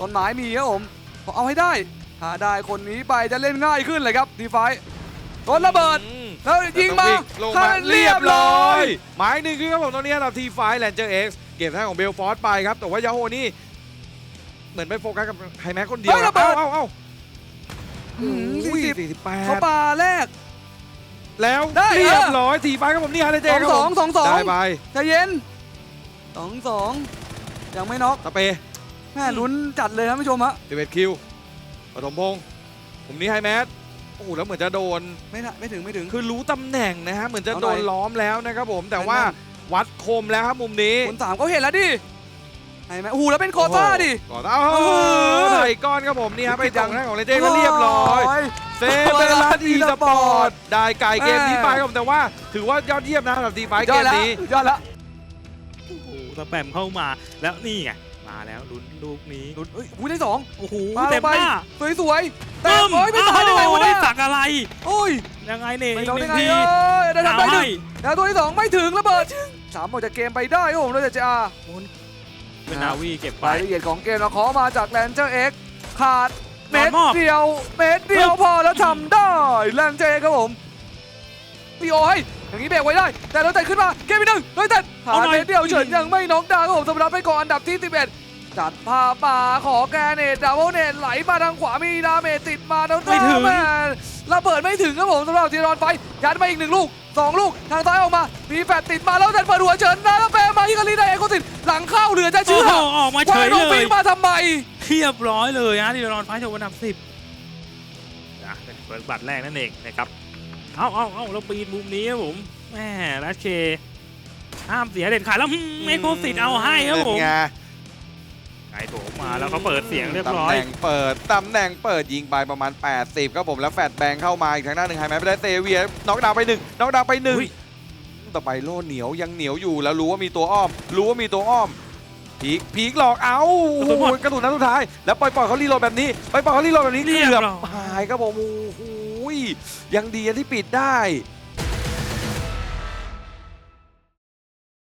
ต้นไม้มีครับผมขอเอาให้ได้ถ้าได้คนนี้ไปจะเล่นง่ายขึ้นเลยครับดีไฟต้นระเบิดอืมแล้วยิงมาลงเข้มาเรียบร้อยยหมายหนึ่งคือครับผมตรงนี้เราทีไฟแลนเจอร์เอ็กซ์เก็บท่าของเบลฟอร์ดไปครับ แต่ว่ายาโฮนี่เหมือนไปโฟกัสกับไฮแม็กคนเดียวเฮ้ยระเบิดเอ้าเอ้าอืมโอ้ย40สี่สิบแปเขาดปาแรก แล้วได้เรียบเออร้อยทีไฟครับผมนี่ฮาร์เลเจสองครับสผองมสองสองได้ไปใจเย็นสองสองยังไม่น็อกสเปย์แม่ลุ้นจัดเลยท่านผู้ชมฮะสิบเอ็ดคิวปฐมพงศ์ผมนี่ไฮแมทโอ้โหแล้วเหมือนจะโดน ไม่น่ะไม่ถึงไม่ถึง คือรู้ตำแหน่งนะฮะ เหมือนจะเอาหโดน่อยนล้อมแล้วนะครับผม แต่ว่าแม่นวัดคมแล้วครับมุมนี้คนสามเขาเห็นแล้วดิเห็นไหมโอ้โหแล้วเป็นโคต้าดิ ก่อนเอาโอ้โหใส่ก้อนครับผมนี่ฮะไปตรงหน้าของเลเจก็เรียบร้อยเซเบลัสอีสปอร์ตได้ไก่เกมนี้ไปครับผมแต่ว่า ถือว่ายอดเยี่ยมนะสำหรับทีไฟยเกอดมแล้วนี้ ยอดแล้ว โอ้โหสแปมเข้ามาแล้วนี่ไง มาแล้วลุ้นลูกนี้ลุ้นเอ้ยอุ้ยได้สองโอ้โหมาลเต็งมไปหน้าสวยสวยๆแต่ตึ้มโอ้ยไม่ตายได้ไงวะเนี่ยสักอะไร โอ้ยยังไงเนี่ยไม่อีกโดนหได้นึ่งไงทีเอ้ยได้ทำได้หนึ่ให้งแล้วตัวที่สองไม่ถึงระเบิดสามออกจากเกมไปได้ครับผมเราจะจ้าเป็นนาวีเก็บไป รายละเอียดของเกมเราขอมาจากแลนเจอร์เอ็กขาดเม็ดมอบเดียวเม็ดเดียวพอแล้วทำได้แลนเจอร์ครับผม พี่โอให้อย่างนี้เบรกไว้ได้ แต่เราแต่ขึ้นมาเกมที่หนึ่งโดยแต่ขาดเม็ดเดียวเฉินยังไม่น็อกดาวน์ครับผมสำหรับไปก่อนอันดับที่11จัดภาพมาขอแกเนตดาวเนตไหลมาทางขวามีดาเมจติดมาแล้วไม่ถึงแม่ระเบิดไม่ถึงครับผมสำหรับทีรอนไฟยัดมาอีกหนึ่งลูกสองลูกทางซ้ายออกมา มีแฟดติดมาแล้วแต่เปิดหัวเฉินนะแล้วแปรมาที่กาลีไดเอโคตินหลังเข้าเหลือจะโอ้เชื่อโหออกมาเฉว่ายน้องเลฟิยงมาทำไมเรียบร้อยเลยฮะที่รอนไฟท์โชว์อันดับสิบนะเป็นเปิดบัตรแรกนั่นเองนะครับ เอาเอาเอาเราปีนมุมนี้ครับผมแม่รัชเชห้ามเสียเด็ดขาดแล้วหืมเอ็กโคสิตเอาให้ครับผมเป็นไงไก่โถมมาแล้วเขาเปิดเสียงเรียบตำร้อแหยน่งเปิด ตำแหน่งเปิดยิงไปประมาณ 80ครับผมแล้วแฟดแบงเข้ามาอีกทางด้านหนึ่งไฮแมทไปได้เซเวียน็อกดาวน์ไปหนึ่งน็อกดาวน์ไปหนึ่งอุ้ยต่อไปโล่เหนียวยังเหนียวอยู่แล้วรู้ว่ามีตัวอ้อม รู้ว่ามีตัวอ้อมพีกพีกหลอกเอากระสุนหมดกระสุนนัดสุดท้าย แล้วปล่อยปล่อยเขารีโหลดแบบนี้ปล่อยปล่อยเขารีโหลดแบบนี้เรียบเกือบร้อยหายครับผมโอ้โห ยังดีที่ปิดได้